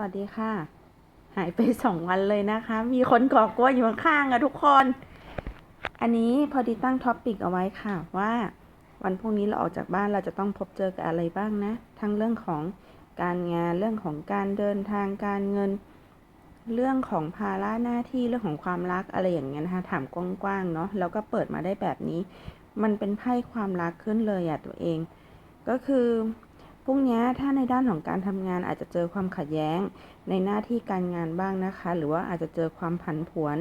วัสดีค่ะ หายไปสองวันเลยนะคะ มีคนก่อกวนอยู่ข้างๆอะทุกคน อันนี้พอดีตั้งท็อปปิกเอาไว้ค่ะว่า วันพรุ่งนี้เราออกจากบ้านเราจะต้องพบเจอกับอะไรบ้างนะ ทั้งเรื่องของการงานเรื่องของการเดินทางการเงิน เรื่องของภาระหน้าที่เรื่องของความรักอะไรอย่างเงี้ยนะคะถามกว้างๆเนาะแล้วก็เปิดมาได้แบบนี้ มันเป็นไพ่ความรักขึ้นเลยอะตัวเอง ก็คือ พรุ่งนี้ถ้าในด้านของการทำงานอาจจะเจอความขัดแย้ง ในหน้าที่การงานบ้างนะคะ หรือว่าอาจจะเจอความผันผวน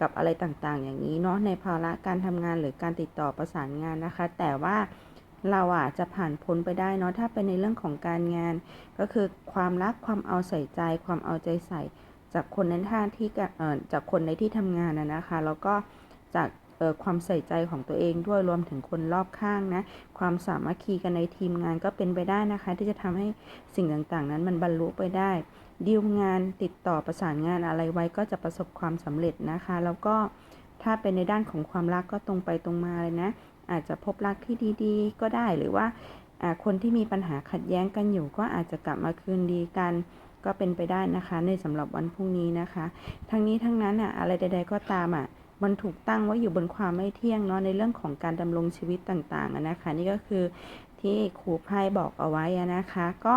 กับอะไรต่างๆ อย่างนี้เนาะในภาระการทำงานหรือการติดต่อประสานงานนะคะ แต่ว่าเราอะจะผ่านพ้นไปได้เนาะถ้าเป็นในเรื่องของการงาน ก็คือความรักความเอาใส่ใจ ความเอาใจใส่ จากคนในท่าที่จากคนในที่ทำงานนะนะคะ แล้วก็จาก ความใส่ใจของตัวเองด้วยรวมถึงคนรอบข้างนะ ความสามัคคีกันในทีมงานก็เป็นไปได้นะคะ ที่จะทำให้สิ่งต่างๆ นั้นมันบรรลุไปได้ดีลงานติดต่อประสานงานอะไรไว้ก็จะประสบความสำเร็จนะคะ แล้วก็ถ้าเป็นในด้านของความรักก็ตรงไปตรงมาเลยนะ อาจจะพบรักที่ดีๆ ก็ได้หรือว่าคนที่มีปัญหาขัดแย้งกันอยู่ก็อาจจะกลับมาคืนดีกันก็เป็นไปได้นะคะ ในสำหรับวันพรุ่งนี้นะคะ ทั้งนี้ทั้งนั้นอะอะไรใด ๆ ก็ตามอะ มันถูกตั้งไว้อยู่บนความไม่เที่ยงเนาะในเรื่องของการดำรงชีวิตต่างๆนะคะ นี่ก็คือที่ครูไพ่บอกเอาไว้นะคะ ก็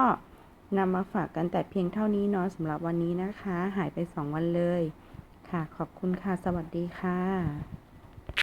นำมาฝากกันแต่เพียงเท่านี้เนาะสำหรับวันนี้นะคะ หายไป 2 วันเลย ค่ะ ขอบคุณค่ะ สวัสดีค่ะ